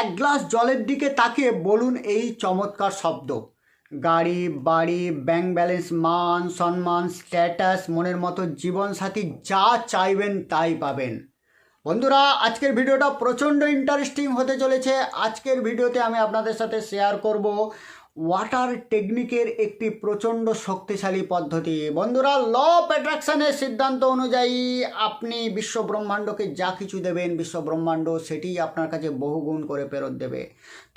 এক গ্লাস জলের দিকে তাকিয়ে বলুন এই চমৎকার শব্দ। গাড়ি, বাড়ি ব্যাংক ব্যালেন্স মান, সম্মান স্ট্যাটাস মনের মতো জীবনসাথী যা চাইবেন তাই পাবেন। বন্ধুরা, আজকের ভিডিওটা প্রচণ্ড ইন্টারেস্টিং হতে চলেছে। আজকের ভিডিওতে আমি আপনাদের সাথে শেয়ার করব ওয়াটার টেকনিকের একটি প্রচণ্ড শক্তিশালী পদ্ধতি। বন্ধুরা ল অফ অ্যাট্রাকশনের সিদ্ধান্ত অনুযায়ী আপনি বিশ্বব্রহ্মাণ্ডকে যা কিছু দেবেন, বিশ্বব্রহ্মাণ্ড সেটি আপনার কাছে বহুগুণ করে ফেরত দেবে।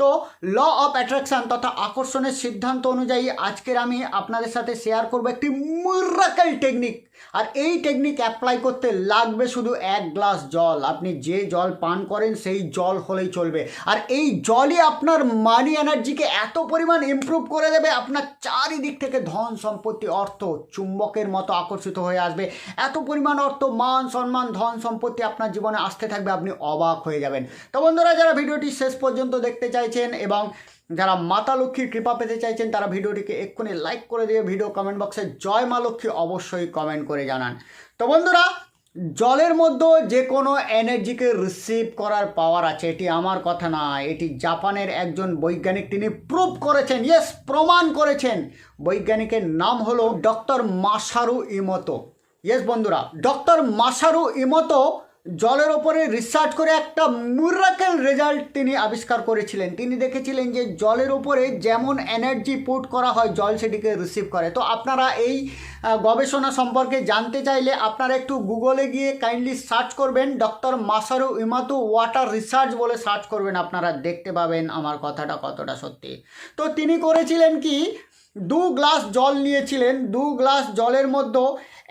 তো ল অফ অ্যাট্রাকশন তথা আকর্ষণের সিদ্ধান্ত অনুযায়ী আজকের আমি আপনাদের সাথে শেয়ার করব একটি মিরাকেল টেকনিক আর এই টেকনিক অ্যাপ্লাই করতে লাগবে শুধু এক গ্লাস জল। আপনি যে জল পান করেন, সেই জল হলেই চলবে। আর এই জলই আপনার মানি এনার্জিকে এত পরিমাণ ইমপ্রুভ করে দেবে, আপনার চারিদিক থেকে ধন সম্পত্তি, অর্থ চুম্বকের মতো আকর্ষিত হয়ে আসবে। এত পরিমাণ অর্থ, মান সম্মান, ধন সম্পত্তি আপনার জীবনে আসতে থাকবে, আপনি অবাক হয়ে যাবেন। তো বন্ধুরা, যারা ভিডিওটি শেষ পর্যন্ত দেখতে চাইছেন এবং যারা মাতা লক্ষ্মীর কৃপা পেতে চাইছেন, তারা ভিডিওটিকে এক্ষুনি লাইক করে দিয়ে ভিডিও কমেন্ট বক্সে জয় মা লক্ষ্মী অবশ্যই কমেন্ট করে জানান। তো বন্ধুরা, জলের মধ্যে যে কোনো এনার্জিকে রিসিভ করার পাওয়ার আছে, এটি আমার কথা না, এটি জাপানের একজন বৈজ্ঞানিক তিনি প্রুভ করেছেন ইয়েস প্রমাণ করেছেন। বৈজ্ঞানিকের নাম হলো ডক্টর মাসারু ইমতো ইয়েস বন্ধুরা ডক্টর মাসারু ইমতো জলের ওপরে রিসার্চ করে একটা মিরাকেল রেজাল্ট তিনি আবিষ্কার করেছিলেন। তিনি দেখেছিলেন যে জলের ওপরে যেমন এনার্জি পুট করা হয়, জল সেটিকে রিসিভ করে। তো আপনারা এই গবেষণা সম্পর্কে জানতে চাইলে আপনারা একটু গুগলে গিয়ে কাইন্ডলি সার্চ করবেন doctor Masaru Emoto water research বলে সার্চ করবেন, আপনারা দেখতে পাবেন আমার কথাটা কতটা সত্যি। তো তিনি করেছিলেন কি, দু গ্লাস জল নিয়েছিলেন, দু গ্লাস জলের মধ্যে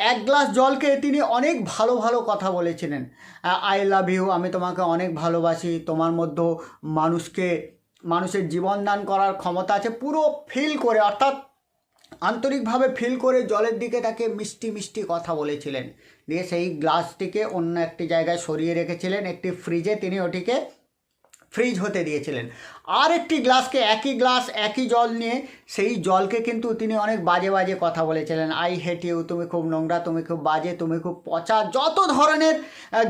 এক গ্লাস জলকে তিনি অনেক ভালো ভালো কথা বলেছিলেন। আই লাভ ইউ আমি তোমাকে অনেক ভালোবাসি। তোমার মধ্যে মানুষকে, মানুষের জীবন দান করার ক্ষমতা আছে। পুরো ফিল করে, অর্থাৎ আন্তরিকভাবে ফিল করে জলের দিকে তাকে মিষ্টি মিষ্টি কথা বলেছিলেন। দিয়ে সেই গ্লাসটিকে অন্য একটি জায়গায় সরিয়ে রেখেছিলেন। একটি ফ্রিজে তিনি ওটিকে ফ্রিজ হতে দিয়েছিলেন। আর একটি গ্লাসকে একই গ্লাস, একই জল নিয়ে সেই জলকে কিন্তু তিনি অনেক বাজে বাজে কথা বলেছিলেন। আই হেট ইউ তুমি খুব নোংরা, তুমি খুব বাজে, তুমি খুব পচা। যত ধরনের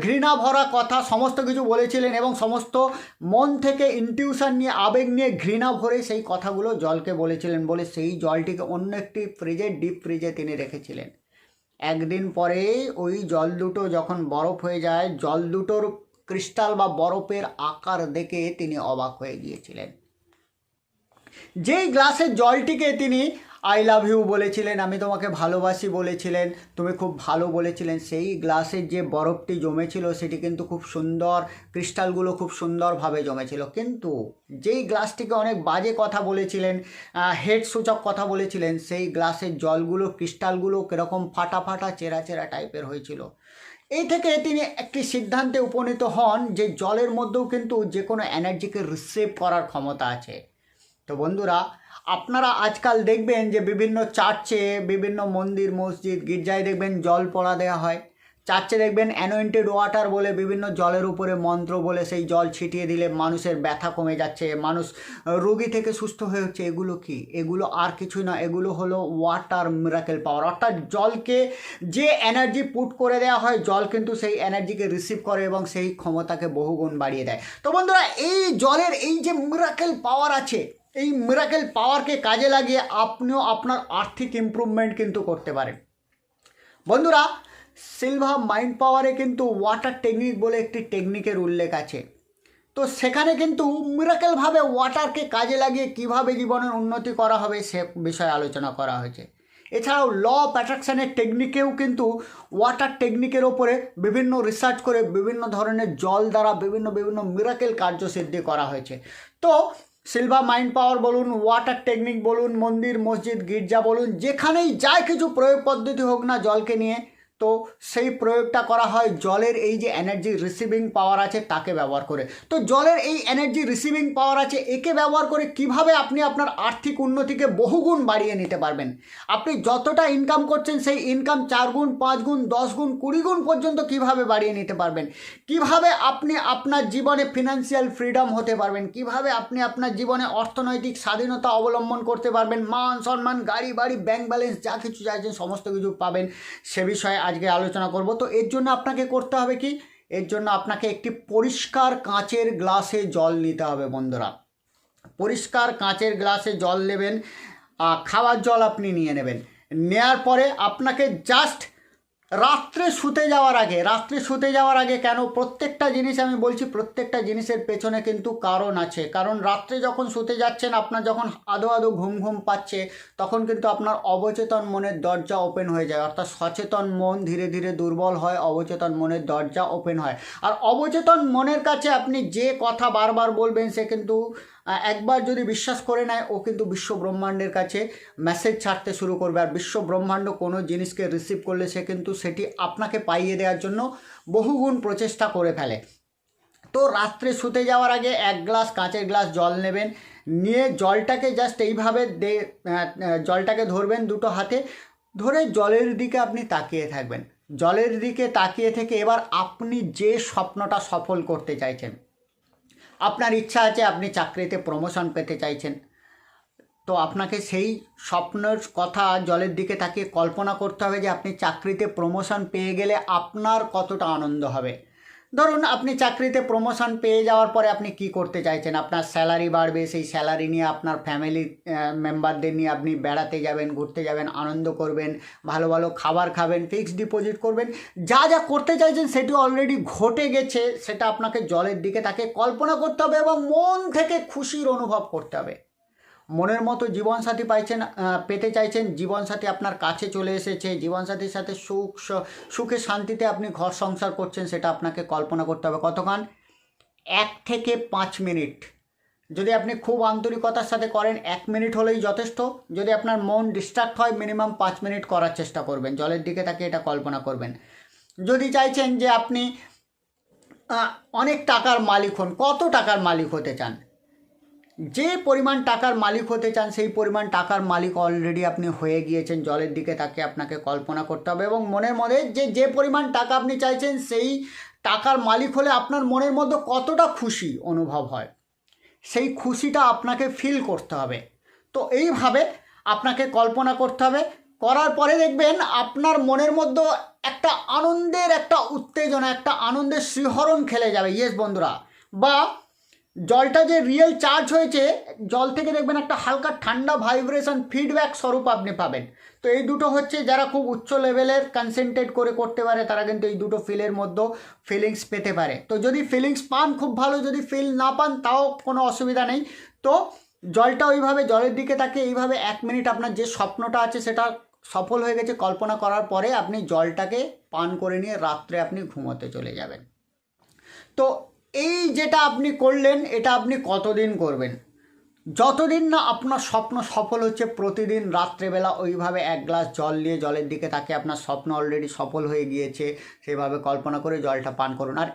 ঘৃণা ভরা কথা সমস্ত কিছু বলেছিলেন এবং সমস্ত মন থেকে ইনটিউশন নিয়ে, আবেগ নিয়ে ঘৃণা ভরে সেই কথাগুলো জলকে বলেছিলেন বলে সেই জলটিকে অন্য একটি ফ্রিজে ডিপ ফ্রিজে তিনি রেখেছিলেন। একদিন পরে ওই জল দুটো যখন বরফ হয়ে যায়, জল দুটোর ক্রিস্টাল বা বরফের আকার দেখে তিনি অবাক হয়ে গিয়েছিলেন। যেই গ্লাসের জলটিকে তিনি আই লাভ ইউ বলেছিলেন, আমি তোমাকে ভালোবাসি বলেছিলেন, তুমি খুব ভালো বলেছিলেন, সেই গ্লাসের যে বরফটি জমেছিল সেটি কিন্তু খুব সুন্দর, ক্রিস্টালগুলো খুব সুন্দরভাবে জমেছিল। কিন্তু যেই গ্লাসটিকে অনেক বাজে কথা বলেছিলেন হেড সূচক কথা বলেছিলেন, সেই গ্লাসের জলগুলো, ক্রিস্টালগুলো কীরকম ফাটা ফাটা চেরা চেরা টাইপের হয়েছিল। এই থেকে তিনি একটি সিদ্ধান্তে উপনীত হন যে জলের মধ্যেও কিন্তু যে কোনো এনার্জিকে রিসিভ করার ক্ষমতা আছে। তো বন্ধুরা, আপনারা আজকাল দেখবেন যে বিভিন্ন চার্চে বিভিন্ন মন্দির, মসজিদ, গির্জায় দেখবেন জল পড়া দেওয়া হয়। চার্চে দেখবেন অ্যানোয়েন্টেড ওয়াটার বলে বিভিন্ন জলের উপরে মন্ত্র বলে সেই জল ছিটিয়ে দিলে মানুষের ব্যথা কমে যাচ্ছে, মানুষ রোগী থেকে সুস্থ হয়ে হচ্ছে। এগুলো কি? এগুলো আর কিছুই না, এগুলো হলো ওয়াটার মিরাকেল পাওয়ার অর্থাৎ জলকে যে এনার্জি পুট করে দেওয়া হয়, জল কিন্তু সেই এনার্জিকে রিসিভ করে এবং সেই ক্ষমতাকে বহুগুণ বাড়িয়ে দেয়। তো বন্ধুরা, এই জলের এই যে মিরাকেল পাওয়ার আছে, এই মিরাকেল পাওয়ারকে কাজে লাগিয়ে আপনিও আপনার আর্থিক ইমপ্রুভমেন্ট কিন্তু করতে পারেন। বন্ধুরা সিলভা মাইন্ড পাওয়ারে কিন্তু ওয়াটার টেকনিক বলে একটি টেকনিকের উল্লেখ আছে। তো সেখানে কিন্তু মিরাকেলভাবে ওয়াটারকে কাজে লাগিয়ে কীভাবে জীবনের উন্নতি করা হবে সে বিষয়ে আলোচনা করা হয়েছে। এছাড়াও ল অফ অ্যাট্রাকশনের টেকনিকেও কিন্তু ওয়াটার টেকনিকের ওপরে বিভিন্ন রিসার্চ করে বিভিন্ন ধরনের জল দ্বারা বিভিন্ন বিভিন্ন মিরাকেল কার্যসিদ্ধি করা হয়েছে। তো সিলভা মাইন্ড পাওয়ার বলুন ওয়াটার টেকনিক বলুন, মন্দির, মসজিদ, গির্জা বলুন, যেখানেই যাই কিছু প্রয়োগ পদ্ধতি হোক না জলকে নিয়ে তো সেই প্রয়োগটা করা হয় জলের এই যে এনার্জি রিসিভিং পাওয়ার আছে তাকে ব্যবহার করে। তো জলের এই এনার্জি রিসিভিং পাওয়ার আছে একে ব্যবহার করে কীভাবে আপনি আপনার আর্থিক উন্নতিকে বহুগুণ বাড়িয়ে নিতে পারবেন? আপনি যতটা ইনকাম করছেন সেই ইনকাম চার গুণ পাঁচ গুণ দশ গুণ কুড়ি গুণ পর্যন্ত কীভাবে বাড়িয়ে নিতে পারবেন? কীভাবে আপনি আপনার জীবনে ফিনান্সিয়াল ফ্রিডম হতে পারবেন? কীভাবে আপনি আপনার জীবনে অর্থনৈতিক স্বাধীনতা অবলম্বন করতে পারবেন? মান, সম্মান, গাড়ি, বাড়ি ব্যাংক ব্যালেন্স যা কিছু চাইছেন, সমস্ত কিছু পাবেন। সে বিষয়ে আজকে আলোচনা করব। তো এর জন্য আপনাকে করতে হবে কি? এর জন্য আপনাকে একটি পরিষ্কার কাঁচের গ্লাসে জল নিতে হবে বন্ধুরা। পরিষ্কার কাঁচের গ্লাসে জল নেবেন খাওয়ার জল আপনি নিয়ে নেবেন। নেয়ার পরে আপনাকে জাস্ট রাত্রে শুতে যাওয়ার আগে, রাত্রে শুতে যাওয়ার আগে কেন প্রত্যেকটা জিনিস আমি বলছি, প্রত্যেকটা জিনিসের পেছনে কিন্তু কারণ আছে। কারণ রাত্রে যখন শুতে যাচ্ছেন, আপনার যখন আদো আদো ঘুম ঘুম পাচ্ছে, তখন কিন্তু আপনার অবচেতন মনের দরজা ওপেন হয়ে যায়। অর্থাৎ সচেতন মন ধীরে ধীরে দুর্বল হয়, অবচেতন মনের দরজা ওপেন হয়। আর অবচেতন মনের কাছে আপনি যে কথা বারবার বলবেন, সে কিন্তু একবার যদি বিশ্বাস করে নেয়, ও কিন্তু বিশ্ব ব্রহ্মাণ্ডের কাছে মেসেজ ছাড়তে শুরু করবে। আর বিশ্ব ব্রহ্মাণ্ড কোনো জিনিসকে রিসিভ করলে সে কিন্তু সেটি আপনাকে পাইয়ে দেওয়ার জন্য বহুগুণ প্রচেষ্টা করে ফেলে। তো রাত্রে শুতে যাওয়ার আগে এক গ্লাস কাঁচের গ্লাস জল নেবেন। নিয়ে জলটাকে জাস্ট এইভাবে দে জলটাকে ধরবেন দুটো হাতে। ধরে জলের দিকে আপনি তাকিয়ে থাকবেন। জলের দিকে তাকিয়ে থেকে এবার আপনি যে স্বপ্নটা সফল করতে চাইছেন আপনার ইচ্ছা আছে আপনি চাকরিতে প্রমোশন পেতে চাইছেন। তো আপনাকে সেই স্বপ্নের কথা জলের দিকে তাকিয়ে কল্পনা করতে হবে যে আপনি চাকরিতে প্রমোশন পেয়ে গেলে আপনার কতটা আনন্দ হবে। ধরুন আপনি চাকরিতে প্রমোশন পেয়ে যাওয়ার পরে আপনি কি করতে চাইছেন? আপনার স্যালারি বাড়বে, সেই স্যালারি নিয়ে আপনার ফ্যামিলি মেম্বারদের নিয়ে আপনি বেড়াতে যাবেন, ঘুরতে যাবেন, আনন্দ করবেন, ভালো ভালো খাবার খাবেন ফিক্সড ডিপোজিট করবেন। যা যা করতে চাইছেন সেটি অলরেডি ঘটে গেছে, সেটা আপনাকে জলের দিকে তাকে কল্পনা করতে হবে এবং মন থেকে খুশির অনুভব করতে হবে। মনের মতো জীবনসাথী পাইছেন পেতে চাইছেন, জীবনসাথী আপনার কাছে চলে এসেছে, জীবনসাথীর সাথে সুখ সুখে শান্তিতে আপনি ঘর সংসার করছেন, সেটা আপনাকে কল্পনা করতে হবে। কতক্ষণ? এক থেকে পাঁচ মিনিট। যদি আপনি খুব আন্তরিকতার সাথে করেন, এক মিনিট হলেই যথেষ্ট। যদি আপনার মন ডিস্ট্রাক্ট হয় মিনিমাম পাঁচ মিনিট করার চেষ্টা করবেন। জলের দিকে তাকে এটা কল্পনা করবেন। যদি চাইছেন যে আপনি অনেক টাকার মালিক হন, কত টাকার মালিক হতে চান? যে পরিমাণ টাকার মালিক হতে চান, সেই পরিমাণ টাকার মালিক অলরেডি আপনি হয়ে গিয়েছেন, জলের দিকে তাকে আপনাকে কল্পনা করতে হবে এবং মনের মধ্যে যে যে পরিমাণ টাকা আপনি চাইছেন, সেই টাকার মালিক হলে আপনার মনের মধ্যে কতটা খুশি অনুভব হয়? সেই খুশিটা আপনাকে ফিল করতে হবে। তো এইভাবে আপনাকে কল্পনা করতে হবে। করার পরে দেখবেন আপনার মনের মধ্যে একটা আনন্দের একটা উত্তেজনা, একটা আনন্দের শিহরণ খেলে যাবে। ইয়েস বন্ধুরা, বা জলটা যে রিয়েল চার্জ হয়েছে, জল থেকে দেখবেন একটা হালকা ঠান্ডা ভাইব্রেশন ফিডব্যাক স্বরূপ আপনি পাবেন। তো এই দুটো হচ্ছে যারা খুব উচ্চ লেভেলের কনসেন্ট্রেট করে করতে পারে, তারা কিন্তু এই দুটো ফিলের মধ্যে ফিলিংস পেতে পারে। তো যদি ফিলিংস পান, খুব ভালো। যদি ফিল না পান, তাও কোনো অসুবিধা নেই। তো জলটা ওইভাবে, জলের দিকে তাকে এইভাবে এক মিনিট আপনার যে স্বপ্নটা আছে, সেটা সফল হয়ে গেছে কল্পনা করার পরে আপনি জলটাকে পান করে নিয়ে রাত্রে আপনি ঘুমোতে চলে যাবেন। তো এই যেটা আপনি করলেন, এটা আপনি কতদিন করবেন? যতদিন না আপনার স্বপ্ন সফল হচ্ছে, প্রতিদিন রাত্রেবেলা ওইভাবে এক গ্লাস জল নিয়ে জলের দিকে তাকে আপনার স্বপ্ন অলরেডি সফল হয়ে গিয়েছে, সেভাবে কল্পনা করে জলটা পান করুন। আর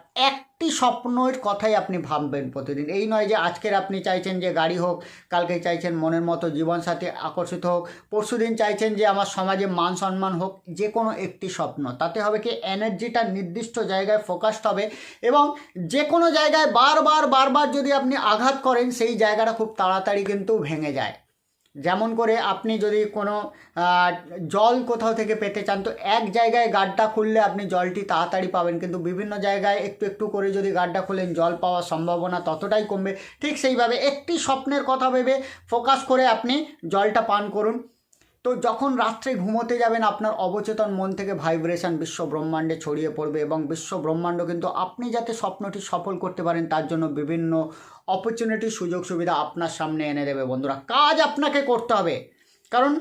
একটি স্বপ্নের কথাই আপনি ভাববেন প্রতিদিন। এই নয় যে আজকের আপনি চাইছেন যে গাড়ি হোক, কালকে চাইছেন মনের মতো জীবনসাথী আকর্ষিত হোক পরশুদিন চাইছেন যে আমার সমাজে মান সম্মান হোক, যে কোনো একটি স্বপ্ন। তাতে হবে কি এনার্জিটা নির্দিষ্ট জায়গায় ফোকাসড হবে এবং যে কোনো জায়গায় বারবার বারবার যদি আপনি আঘাত করেন, সেই জায়গাটা খুব তাড়াতাড়ি কিন্তু ভেঙে যায়। যেমন করে আপনি যদি কোনো জল কোথাও থেকে পেতে চান, তো এক জায়গায় গাড্ডা খুললে আপনি জলটি তাড়াতাড়ি পাবেন। কিন্তু বিভিন্ন জায়গায় একটু একটু করে যদি গাড্ডা খুলেন, জল পাওয়ার সম্ভাবনা ততটাই কমবে। ঠিক সেইভাবে একটি স্বপ্নের কথা ভেবে ফোকাস করে আপনি জলটা পান করুন। তো যখন রাত্রে ঘুমোতে যাবেন, আপনার অবচেতন মন থেকে ভাইব্রেশন বিশ্ব ব্রহ্মাণ্ডে ছড়িয়ে পড়বে এবং বিশ্ব ব্রহ্মাণ্ড কিন্তু আপনি যাতে স্বপ্নটি সফল করতে পারেন, তার জন্য বিভিন্ন অপরচুনিটি সুযোগ সুবিধা আপনার সামনে এনে দেবে। বন্ধুরা, কাজ আপনাকে করতে হবে। কারণ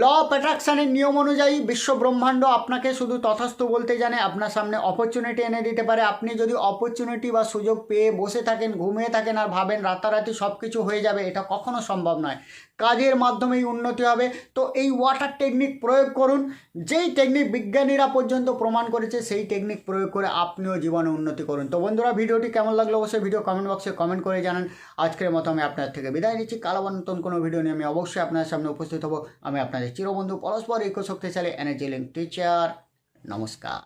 ল অফ অ্যাট্রাকশানের নিয়ম অনুযায়ী বিশ্ব ব্রহ্মাণ্ড আপনাকে শুধু তথাস্থ বলতে জানে, আপনার সামনে অপরচুনিটি এনে দিতে পারে। আপনি যদি অপরচুনিটি বা সুযোগ পেয়ে বসে থাকেন, ঘুমিয়ে থাকেন আর ভাবেন রাতারাতি সব কিছু হয়ে যাবে, এটা কখনো সম্ভব নয়। কাজের মাধ্যমেই উন্নতি হবে। তো এই ওয়াটার টেকনিক প্রয়োগ করুন। যেই টেকনিক বিজ্ঞানীরা পর্যন্ত প্রমাণ করেছে, সেই টেকনিক প্রয়োগ করে আপনিও জীবনে উন্নতি করুন। তো বন্ধুরা, ভিডিওটি কেমন লাগল অবশ্যই ভিডিও কমেন্ট বক্সে কমেন্ট করে জানান। আজকের মতো আমি আপনার থেকে বিদায় নিচ্ছি। কালো নতুন কোনো ভিডিও নিয়ে আমি অবশ্যই আপনার সামনে উপস্থিত হব। আমি আপনাদের চিরবন্ধু পরস্পর ঐক্য শক্তিশালী এনার্জি লিঙ্ক টিচার নমস্কার।